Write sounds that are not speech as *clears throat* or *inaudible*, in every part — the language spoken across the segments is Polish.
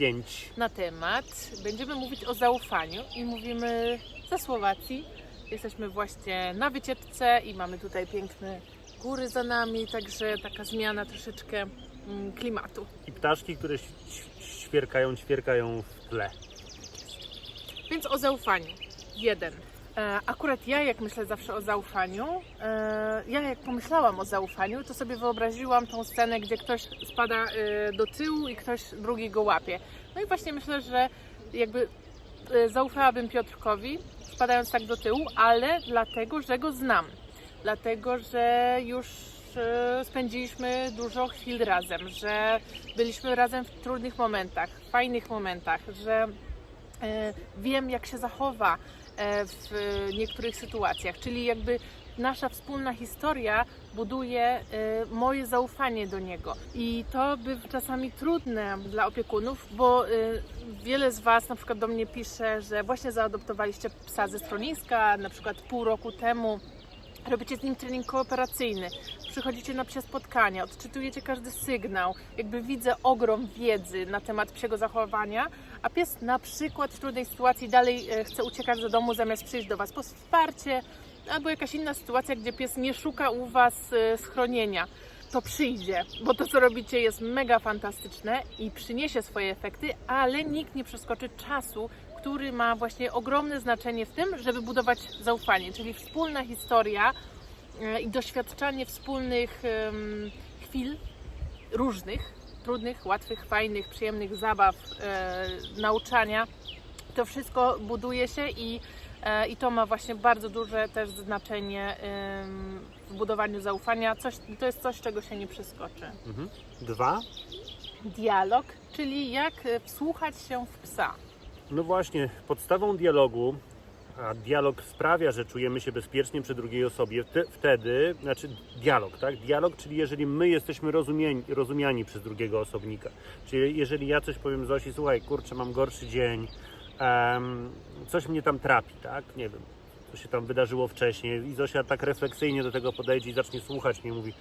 5. na temat. Będziemy mówić o zaufaniu i mówimy ze Słowacji. Jesteśmy właśnie na wycieczce i mamy tutaj piękne góry za nami, także taka zmiana troszeczkę mm, klimatu. I ptaszki, które ś- ś- świerkają, ćwierkają w tle. Więc o zaufaniu. Jeden. E, Akurat ja, jak myślę zawsze o zaufaniu, e, ja jak pomyślałam o zaufaniu, to sobie wyobraziłam tą scenę, gdzie ktoś spada e, do tyłu i ktoś drugi go łapie. No i właśnie myślę, że jakby zaufałabym Piotrkowi, spadając tak do tyłu, ale dlatego, że go znam. Dlatego, że już spędziliśmy dużo chwil razem, że byliśmy razem w trudnych momentach, fajnych momentach, że wiem, jak się zachowa w niektórych sytuacjach. Czyli jakby nasza wspólna historia buduje e, moje zaufanie do niego. I to by czasami trudne dla opiekunów, bo e, wiele z Was na przykład do mnie pisze, że właśnie zaadoptowaliście psa ze schroniska, na przykład pół roku temu. Robicie z nim trening kooperacyjny, przychodzicie na psie spotkania, odczytujecie każdy sygnał. Jakby widzę ogrom wiedzy na temat psiego zachowania, a pies na przykład w trudnej sytuacji dalej e, chce uciekać do domu zamiast przyjść do Was po wsparcie, albo jakaś inna sytuacja, gdzie pies nie szuka u Was e, schronienia. To przyjdzie, bo to co robicie jest mega fantastyczne i przyniesie swoje efekty, ale nikt nie przeskoczy czasu, który ma właśnie ogromne znaczenie w tym, żeby budować zaufanie, czyli wspólna historia e, i doświadczanie wspólnych chwil różnych, trudnych, łatwych, fajnych, przyjemnych zabaw, e, nauczania. To wszystko buduje się i, e, i to ma właśnie bardzo duże też znaczenie em, w budowaniu zaufania. Coś, to jest coś, czego się nie przeskoczy. Mhm. Dwa. Dialog, czyli jak e, wsłuchać się w psa. No właśnie, podstawą dialogu, a dialog sprawia, że czujemy się bezpiecznie przy drugiej osobie, te, wtedy, znaczy dialog, tak? Dialog, czyli jeżeli my jesteśmy rozumieni, rozumiani przez drugiego osobnika. Czyli jeżeli ja coś powiem Zosi, słuchaj, kurczę, mam gorszy dzień, em, coś mnie tam trapi, tak? Nie wiem, co się tam wydarzyło wcześniej i Zosia tak refleksyjnie do tego podejdzie i zacznie słuchać mnie, mówi,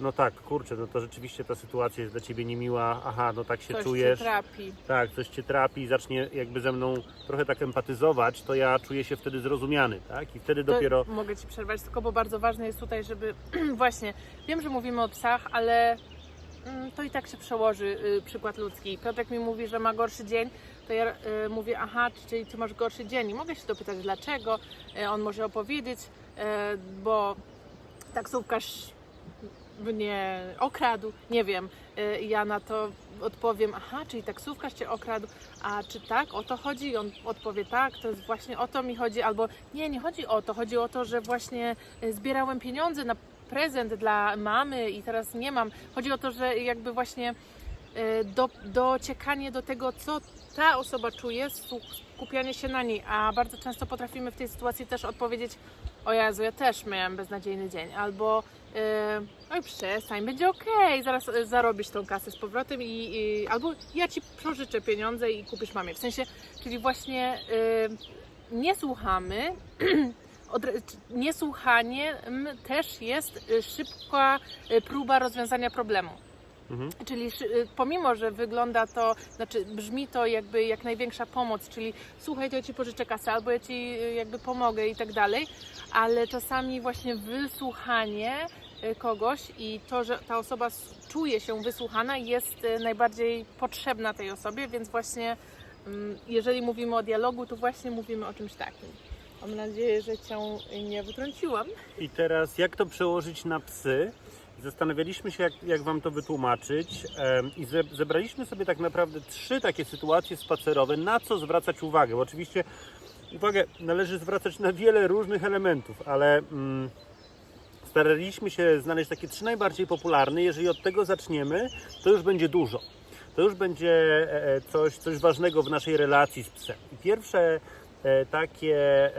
no tak, kurczę, no to rzeczywiście ta sytuacja jest dla Ciebie niemiła, aha, no tak się Coś czujesz cię trapi. tak, coś cię trapi i zacznie jakby ze mną trochę tak empatyzować, to ja czuję się wtedy zrozumiany, tak? I wtedy To dopiero. Mogę Ci przerwać, tylko bo bardzo ważne jest tutaj, żeby *clears throat* właśnie, wiem, że mówimy o psach, ale mm, to i tak się przełoży y, przykład ludzki. Piotrek mi mówi, że ma gorszy dzień, to ja y, mówię, aha, czyli Ty masz gorszy dzień i mogę się dopytać dlaczego, Y, on może opowiedzieć, y, bo taksówkarz mnie okradł, nie wiem, Y, ja na to odpowiem, aha, czyli taksówkarz Cię okradł, a czy tak, o to chodzi? I on odpowie, tak, to jest właśnie o to mi chodzi, albo nie, nie chodzi o to, chodzi o to, że właśnie y, zbierałem pieniądze na prezent dla mamy i teraz nie mam. Chodzi o to, że jakby właśnie y, do, dociekanie do tego, co ta osoba czuje, skupianie się na niej, a bardzo często potrafimy w tej sytuacji też odpowiedzieć, o Jezu, ja też miałem beznadziejny dzień, albo oj przestań, będzie okej, zaraz y, zarobisz tą kasę z powrotem i, i albo ja Ci pożyczę pieniądze i kupisz mamie. W sensie, czyli właśnie yy, nie słuchamy, *clears throat* niesłuchanie też jest y, szybka y, próba rozwiązania problemu. Mhm. Czyli y, pomimo, że wygląda to, znaczy brzmi to jakby jak największa pomoc, czyli słuchaj, to ja ci pożyczę kasę, albo ja ci jakby pomogę i tak dalej, ale czasami właśnie wysłuchanie kogoś i to, że ta osoba czuje się wysłuchana jest y, najbardziej potrzebna tej osobie, więc właśnie mm, jeżeli mówimy o dialogu, to właśnie mówimy o czymś takim. Mam nadzieję, że cię nie wytrąciłam. I teraz, jak to przełożyć na psy? Zastanawialiśmy się, jak, jak Wam to wytłumaczyć, i ze, zebraliśmy sobie tak naprawdę trzy takie sytuacje spacerowe, na co zwracać uwagę. Oczywiście uwagę należy zwracać na wiele różnych elementów, ale mm, staraliśmy się znaleźć takie trzy najbardziej popularne. Jeżeli od tego zaczniemy, to już będzie dużo. To już będzie e, e, coś, coś ważnego w naszej relacji z psem. I pierwsze e, takie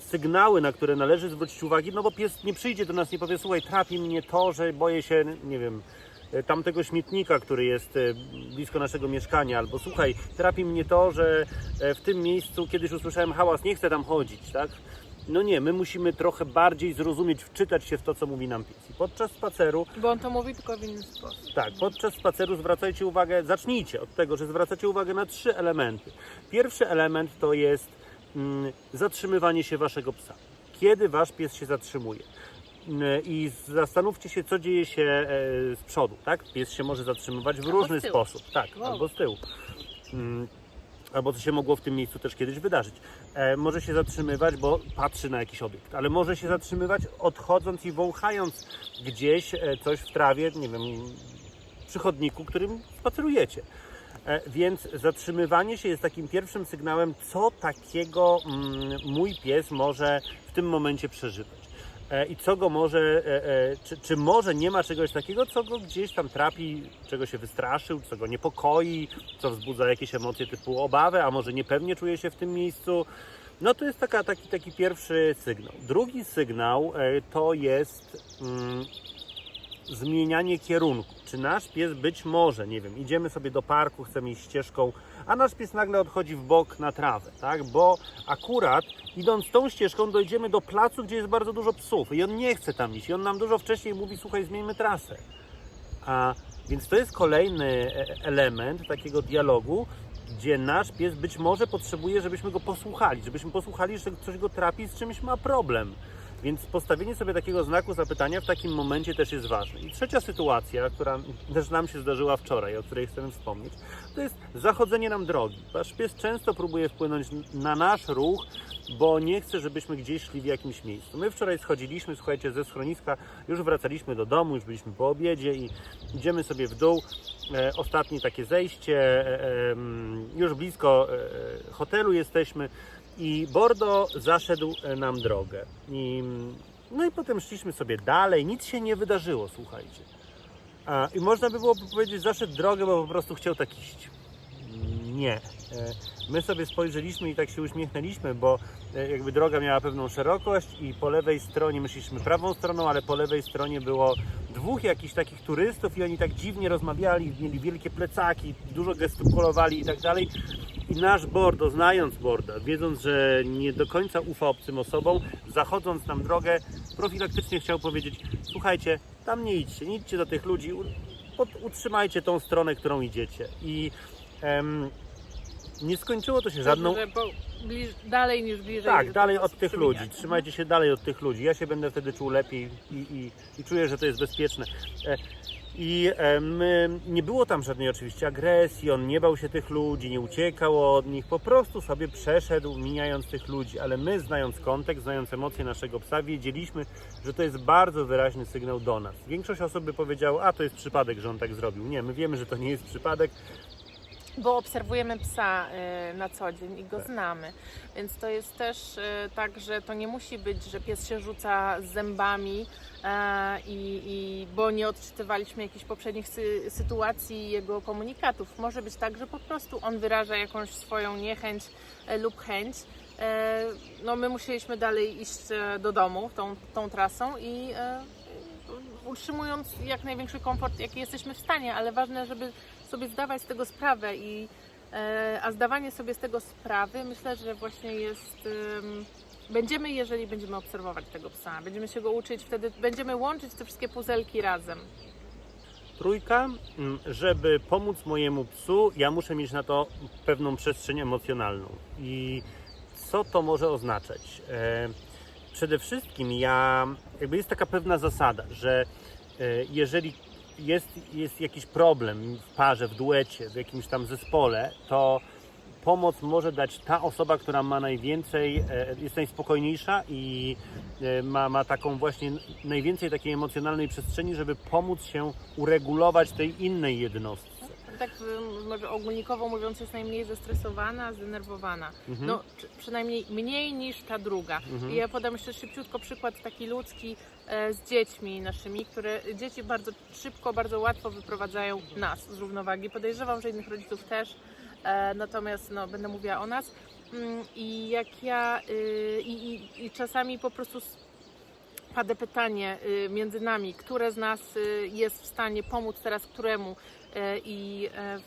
sygnały, na które należy zwrócić uwagę, no bo pies nie przyjdzie do nas nie powie, słuchaj, trapi mnie to, że boję się, nie wiem, tamtego śmietnika, który jest blisko naszego mieszkania, albo słuchaj, trapi mnie to, że w tym miejscu kiedyś usłyszałem hałas, nie chcę tam chodzić, tak? No nie, my musimy trochę bardziej zrozumieć, wczytać się w to, co mówi nam pies. I podczas spaceru Bo on to mówi tylko w inny sposób. tak, podczas spaceru zwracajcie uwagę, zacznijcie od tego, że zwracacie uwagę na trzy elementy. Pierwszy element to jest mm, zatrzymywanie się waszego psa. Kiedy wasz pies się zatrzymuje? Mm, I zastanówcie się, co dzieje się e, z przodu, tak? Pies się może zatrzymywać w Albo różny sposób, tak, Wow. albo z tyłu. Albo co się mogło w tym miejscu też kiedyś wydarzyć. E, może się zatrzymywać, bo patrzy na jakiś obiekt, ale może się zatrzymywać odchodząc i wąchając gdzieś e, coś w trawie, nie wiem, przy chodniku, którym spacerujecie. E, Więc zatrzymywanie się jest takim pierwszym sygnałem, co takiego mm, mój pies może w tym momencie przeżywać. E, I co go może, e, e, czy, czy może nie ma czegoś takiego, co go gdzieś tam trapi, czego się wystraszył, co go niepokoi, co wzbudza jakieś emocje typu obawę, a może niepewnie czuje się w tym miejscu. No to jest taka, taki, taki pierwszy sygnał. Drugi sygnał to jest mm, zmienianie kierunku. Czy nasz pies być może, nie wiem, idziemy sobie do parku, chcemy iść ścieżką, a nasz pies nagle odchodzi w bok na trawę, tak? Bo akurat idąc tą ścieżką dojdziemy do placu, gdzie jest bardzo dużo psów i on nie chce tam iść. I on nam dużo wcześniej mówi, słuchaj, zmieńmy trasę. A więc to jest kolejny e, element takiego dialogu, gdzie nasz pies być może potrzebuje, żebyśmy go posłuchali, żebyśmy posłuchali, że coś go trapi, z czymś ma problem. Więc postawienie sobie takiego znaku zapytania w takim momencie też jest ważne. I trzecia sytuacja, która też nam się zdarzyła wczoraj, o której chcemy wspomnieć, to jest zachodzenie nam drogi. Wasz pies często próbuje wpłynąć na nasz ruch, bo nie chce, żebyśmy gdzieś szli w jakimś miejscu. My wczoraj schodziliśmy, słuchajcie, ze schroniska, już wracaliśmy do domu, już byliśmy po obiedzie i idziemy sobie w dół. E, ostatnie takie zejście, e, e, mm, już blisko e, hotelu jesteśmy i Bordo zaszedł e, nam drogę. I, mm, no i potem szliśmy sobie dalej, nic się nie wydarzyło, słuchajcie. A, I można by było powiedzieć, zaszedł drogę, bo po prostu chciał tak iść. Nie. E, My sobie spojrzeliśmy i tak się uśmiechnęliśmy, bo e, jakby droga miała pewną szerokość i po lewej stronie, my szliśmy prawą stroną, ale po lewej stronie było dwóch jakichś takich turystów i oni tak dziwnie rozmawiali, mieli wielkie plecaki, dużo gestykulowali i tak dalej. I nasz Bordo, znając Borda, wiedząc, że nie do końca ufa obcym osobom, zachodząc nam drogę, profilaktycznie chciał powiedzieć, słuchajcie, tam nie idźcie, nie idźcie do tych ludzi, utrzymajcie tą stronę, którą idziecie. I em, nie skończyło to się żadną... Bliż, dalej niż bliżej. Tak, dalej od tych ludzi. Trzymajcie się dalej od tych ludzi. Ja się będę wtedy czuł lepiej i, i, i czuję, że to jest bezpieczne. E, I my, nie było tam żadnej oczywiście agresji, on nie bał się tych ludzi, nie uciekał od nich, po prostu sobie przeszedł, mijając tych ludzi, ale my, znając kontekst, znając emocje naszego psa, wiedzieliśmy, że to jest bardzo wyraźny sygnał do nas. Większość osób by powiedziała, a to jest przypadek, że on tak zrobił. Nie, my wiemy, że to nie jest przypadek, Bo obserwujemy psa y, na co dzień i go Tak. znamy. Więc to jest też y, tak, że to nie musi być, że pies się rzuca z zębami e, i, i bo nie odczytywaliśmy jakichś poprzednich sy, sytuacji jego komunikatów. Może być tak, że po prostu on wyraża jakąś swoją niechęć e, lub chęć. E, no my musieliśmy dalej iść e, do domu tą, tą trasą i e, utrzymując jak największy komfort, jaki jesteśmy w stanie, ale ważne, żeby sobie zdawać z tego sprawę i e, a zdawanie sobie z tego sprawy myślę, że właśnie jest em, będziemy, jeżeli będziemy obserwować tego psa, będziemy się go uczyć, wtedy będziemy łączyć te wszystkie puzelki razem. Trójka, mm, żeby pomóc mojemu psu, ja muszę mieć na to pewną przestrzeń emocjonalną. I co to może oznaczać? Przede wszystkim ja, jakby jest taka pewna zasada, że e, jeżeli jest, jest jakiś problem w parze, w duecie, w jakimś tam zespole, to pomoc może dać ta osoba, która ma najwięcej, e, jest najspokojniejsza i e, ma, ma taką właśnie najwięcej takiej emocjonalnej przestrzeni, żeby pomóc się uregulować tej innej jednostce. Tak może ogólnikowo mówiąc jest najmniej zestresowana, zdenerwowana. Mhm. No przynajmniej mniej niż ta druga. Mhm. I ja podam jeszcze szybciutko przykład taki ludzki e, z dziećmi naszymi, które dzieci bardzo szybko, bardzo łatwo wyprowadzają nas z równowagi. Podejrzewam, że innych rodziców też, e, natomiast no, będę mówiła o nas. Mm, I jak ja y, i, i, i czasami po prostu pada pytanie y, między nami, które z nas y, jest w stanie pomóc teraz któremu i e,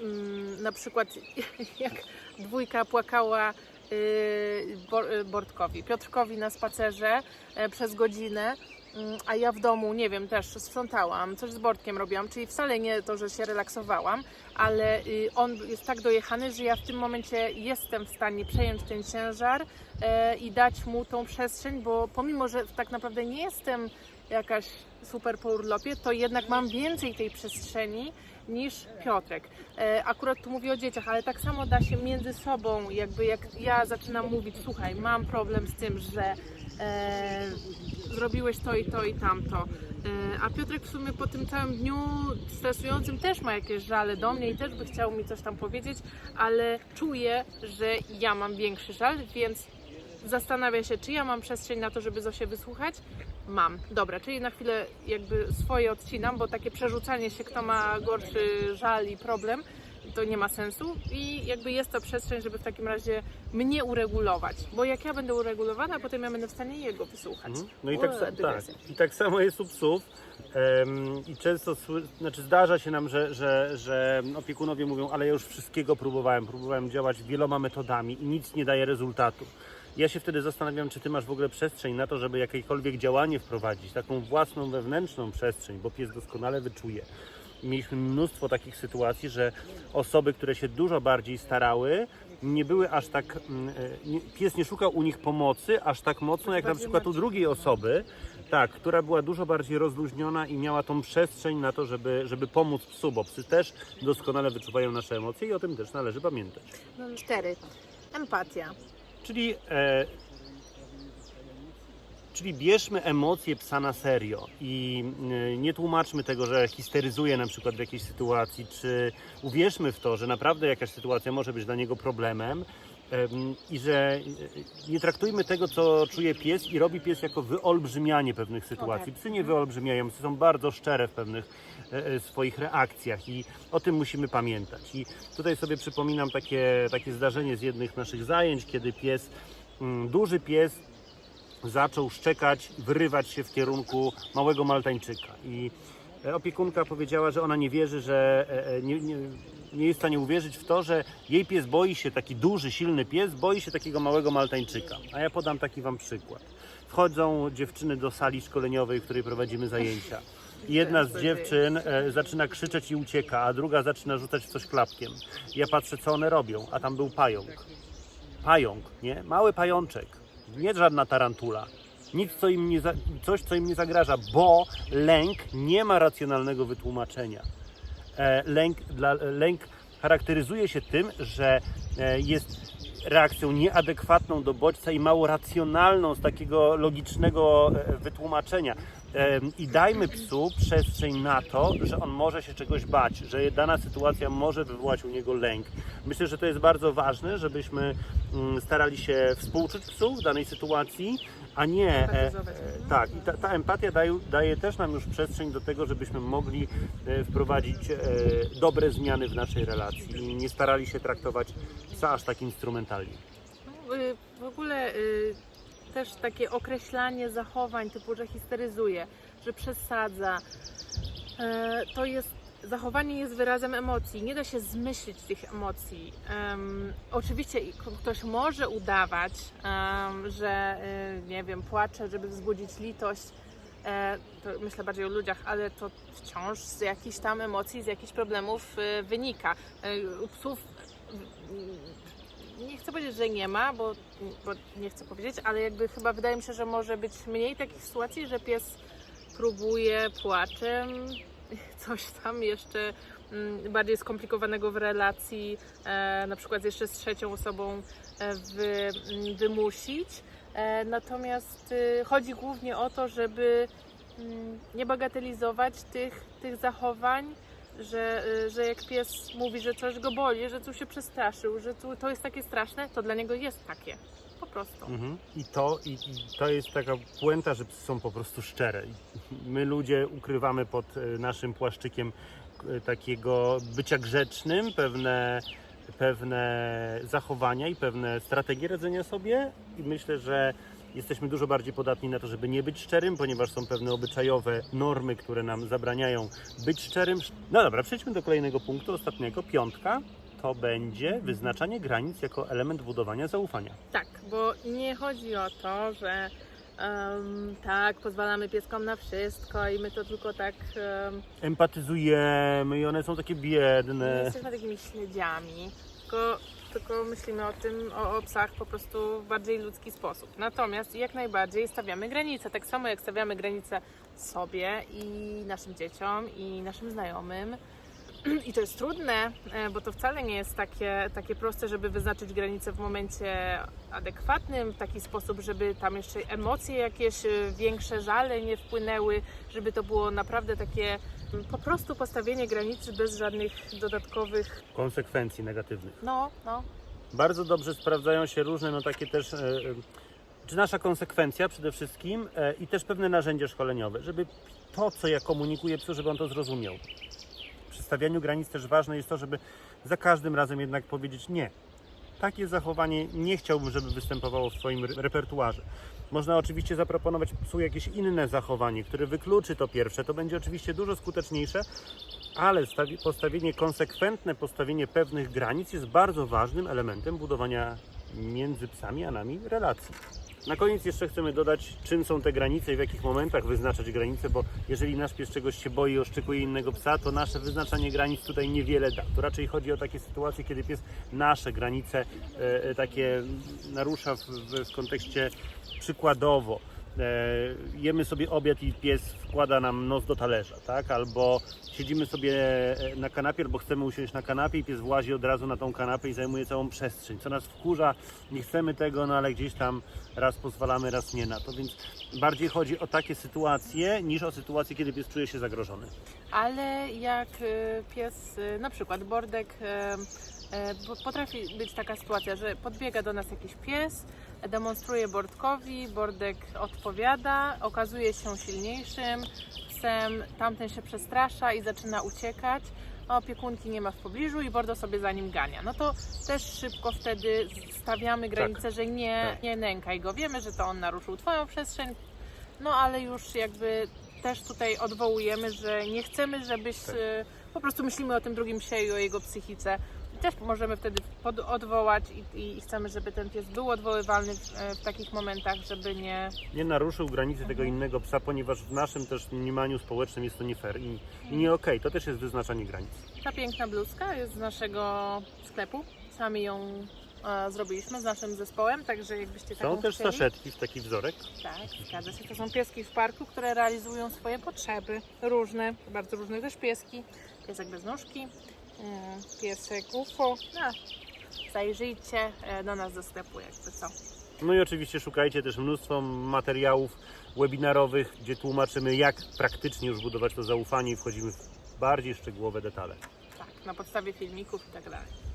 mm, na przykład *laughs* jak dwójka płakała y, Bortkowi, Piotrkowi na spacerze e, przez godzinę, mm, a ja w domu, nie wiem, też sprzątałam, coś z Bortkiem robiłam, czyli wcale nie to, że się relaksowałam, ale y, on jest tak dojechany, że ja w tym momencie jestem w stanie przejąć ten ciężar e, i dać mu tą przestrzeń, bo pomimo, że tak naprawdę nie jestem jakaś super po urlopie, to jednak mam więcej tej przestrzeni niż Piotrek. E, akurat tu mówię o dzieciach, ale tak samo da się między sobą, jakby jak ja zaczynam mówić, słuchaj, mam problem z tym, że e, zrobiłeś to i to i tamto. E, a Piotrek w sumie po tym całym dniu stresującym też ma jakieś żale do mnie i też by chciał mi coś tam powiedzieć, ale czuję, że ja mam większy żal, więc zastanawia się, czy ja mam przestrzeń na to, żeby Zosię wysłuchać. Mam. Dobra, czyli na chwilę jakby swoje odcinam, bo takie przerzucanie się, kto ma gorszy żal i problem, to nie ma sensu i jakby jest to przestrzeń, żeby w takim razie mnie uregulować, bo jak ja będę uregulowana, potem ja będę w stanie jego wysłuchać. Mhm. No i tak, tak. I tak samo jest u psów. Em, I często znaczy zdarza się nam, że, że, że opiekunowie mówią, ale ja już wszystkiego próbowałem, próbowałem działać wieloma metodami i nic nie daje rezultatu. Ja się wtedy zastanawiam, czy ty masz w ogóle przestrzeń na to, żeby jakiekolwiek działanie wprowadzić, taką własną wewnętrzną przestrzeń, bo pies doskonale wyczuje. Mieliśmy mnóstwo takich sytuacji, że osoby, które się dużo bardziej starały, nie były aż tak. mm, e, pies nie szukał u nich pomocy aż tak mocno, jak na przykład u drugiej osoby, tak, która była dużo bardziej rozluźniona i miała tą przestrzeń na to, żeby, żeby pomóc psu, bo psy też doskonale wyczuwają nasze emocje i o tym też należy pamiętać. Cztery. Empatia. Czyli, e, czyli bierzmy emocje psa na serio i e, nie tłumaczmy tego, że histeryzuje na przykład w jakiejś sytuacji, czy uwierzmy w to, że naprawdę jakaś sytuacja może być dla niego problemem em, i że e, nie traktujmy tego, co czuje pies i robi pies jako wyolbrzymianie pewnych sytuacji. tak. Psy nie wyolbrzymiają, psy są bardzo szczere w pewnych e, e, swoich reakcjach i o tym musimy pamiętać. I tutaj sobie przypominam takie, takie zdarzenie z jednych naszych zajęć, kiedy pies, mm, duży pies zaczął szczekać, wyrywać się w kierunku małego maltańczyka i e, opiekunka powiedziała, że ona nie wierzy, że e, e, nie, nie, nie jest w stanie uwierzyć w to, że jej pies boi się, taki duży, silny pies, boi się takiego małego maltańczyka. A ja podam taki wam przykład. Wchodzą dziewczyny do sali szkoleniowej, w której prowadzimy zajęcia. Jedna z dziewczyn e, zaczyna krzyczeć i ucieka, a druga zaczyna rzucać coś klapkiem. Ja patrzę, co one robią, a tam był pająk. Pająk, nie? Mały pajączek. Nie żadna tarantula. Nic, co im nie coś, co im nie zagraża, bo lęk nie ma racjonalnego wytłumaczenia. E, lęk, dla, lęk charakteryzuje się tym, że e, jest reakcją nieadekwatną do bodźca i mało racjonalną z takiego logicznego e, wytłumaczenia. I dajmy psu przestrzeń na to, że on może się czegoś bać, że dana sytuacja może wywołać u niego lęk. Myślę, że to jest bardzo ważne, żebyśmy mm, starali się współczuć psu w danej sytuacji, a nie. E, e, tak, i ta, ta empatia daje, daje też nam już przestrzeń do tego, żebyśmy mogli e, wprowadzić dobre zmiany w naszej relacji i nie starali się traktować psa aż tak instrumentalnie. No, y, W ogóle y, też takie określanie zachowań typu, że histeryzuje, że przesadza, e, to jest zachowanie jest wyrazem emocji. Nie da się zmyślić tych emocji. Em, oczywiście ktoś może udawać, em, że y, nie wiem, płacze, żeby wzbudzić litość. E, myślę bardziej o ludziach, ale to wciąż z jakichś tam emocji, z jakichś problemów y, wynika. E, u psów nie chcę powiedzieć, że nie ma, bo, bo nie chcę powiedzieć, ale jakby chyba wydaje mi się, że może być mniej takich sytuacji, że pies próbuje płaczem *laughs* coś tam jeszcze mm, bardziej skomplikowanego w relacji, e, na przykład jeszcze z trzecią osobą e, mm, wymusić. E, natomiast y, chodzi głównie o to, żeby mm, nie bagatelizować tych, tych zachowań, że, y, że jak pies mówi, że coś go boli, że tu się przestraszył, że tu, to jest takie straszne, to dla niego jest takie. Po prostu. Mhm. I, to, i, I to jest taka puenta, że psy są po prostu szczere. My ludzie ukrywamy pod e, naszym płaszczykiem e, takiego bycia grzecznym, pewne, pewne zachowania i pewne strategie radzenia sobie i myślę, że jesteśmy dużo bardziej podatni na to, żeby nie być szczerym, ponieważ są pewne obyczajowe normy, które nam zabraniają być szczerym. No dobra, przejdźmy do kolejnego punktu, ostatniego, piątka. to będzie wyznaczanie granic jako element budowania zaufania. Tak, bo nie chodzi o to, że em, tak, pozwalamy pieskom na wszystko i my to tylko tak em, Empatyzujemy i one są takie biedne. jesteśmy takimi śledziami, tylko, tylko myślimy o tym, o, o psach po prostu w bardziej ludzki sposób. Natomiast jak najbardziej stawiamy granice, tak samo jak stawiamy granice sobie i naszym dzieciom i naszym znajomym. *clears throat* I to jest trudne, e, bo to wcale nie jest takie, takie proste, żeby wyznaczyć granice w momencie adekwatnym, w taki sposób, żeby tam jeszcze emocje jakieś e, większe, żale nie wpłynęły, żeby to było naprawdę takie po prostu postawienie granicy bez żadnych dodatkowych, Konsekwencji negatywnych. no, no, Bardzo dobrze sprawdzają się różne, no takie też, e, e, czy nasza konsekwencja przede wszystkim e, i też pewne narzędzia szkoleniowe, żeby to, co ja komunikuję psu, żeby on to zrozumiał. Przy stawianiu granic też ważne jest to, żeby za każdym razem jednak powiedzieć nie. Takie zachowanie nie chciałbym, żeby występowało w Twoim re- repertuarze. Można oczywiście zaproponować psu jakieś inne zachowanie, które wykluczy to pierwsze. To będzie oczywiście dużo skuteczniejsze, ale stawi- postawienie konsekwentne, postawienie pewnych granic jest bardzo ważnym elementem budowania między psami a nami relacji. Na koniec jeszcze chcemy dodać, czym są te granice i w jakich momentach wyznaczać granice, bo jeżeli nasz pies czegoś się boi i oszczekuje innego psa, to nasze wyznaczanie granic tutaj niewiele da. To raczej chodzi o takie sytuacje, kiedy pies nasze granice e, e, takie narusza w, w kontekście przykładowo. E, jemy sobie obiad i pies wkłada nam nos do talerza, tak? Albo siedzimy sobie e, na kanapie, albo chcemy usiąść na kanapie i pies włazi od razu na tą kanapę i zajmuje całą przestrzeń, co nas wkurza, nie chcemy tego, no ale gdzieś tam raz pozwalamy, raz nie na to, więc bardziej chodzi o takie sytuacje niż o sytuacje, kiedy pies czuje się zagrożony. ale jak e, pies, na przykład bordek, bo potrafi być taka sytuacja, że podbiega do nas jakiś pies, demonstruje bordkowi, bordek odpowiada, okazuje się silniejszym psem, tamten się przestrasza i zaczyna uciekać, a opiekunki nie ma w pobliżu i bordo sobie za nim gania. No to też szybko wtedy stawiamy granicę, że nie, Tak. nie nękaj go. Wiemy, że to on naruszył Twoją przestrzeń, no ale już jakby też tutaj odwołujemy, że nie chcemy, żebyś Tak. e, po prostu myślimy o tym drugim psie i o jego psychice. Też możemy wtedy pod, odwołać i, i chcemy, żeby ten pies był odwoływalny w, e, w takich momentach, żeby nie. Nie naruszył granicy tego innego psa, ponieważ w naszym też mniemaniu społecznym jest to nie fair i, i nie okej. To też jest wyznaczanie granic. Ta piękna bluzka jest z naszego sklepu. Sami ją e, zrobiliśmy z naszym zespołem, także jakbyście taką Są też chcieli, saszetki w taki wzorek. Tak, zgadza się. To są pieski w parku, które realizują swoje potrzeby. Różne, bardzo różne też pieski. Piesek bez nóżki, piesek UFO. No, zajrzyjcie e, do nas do sklepu, jakby co. No i oczywiście szukajcie też mnóstwo materiałów webinarowych, gdzie tłumaczymy, jak praktycznie już budować to zaufanie i wchodzimy w bardziej szczegółowe detale. Tak, na podstawie filmików i tak dalej.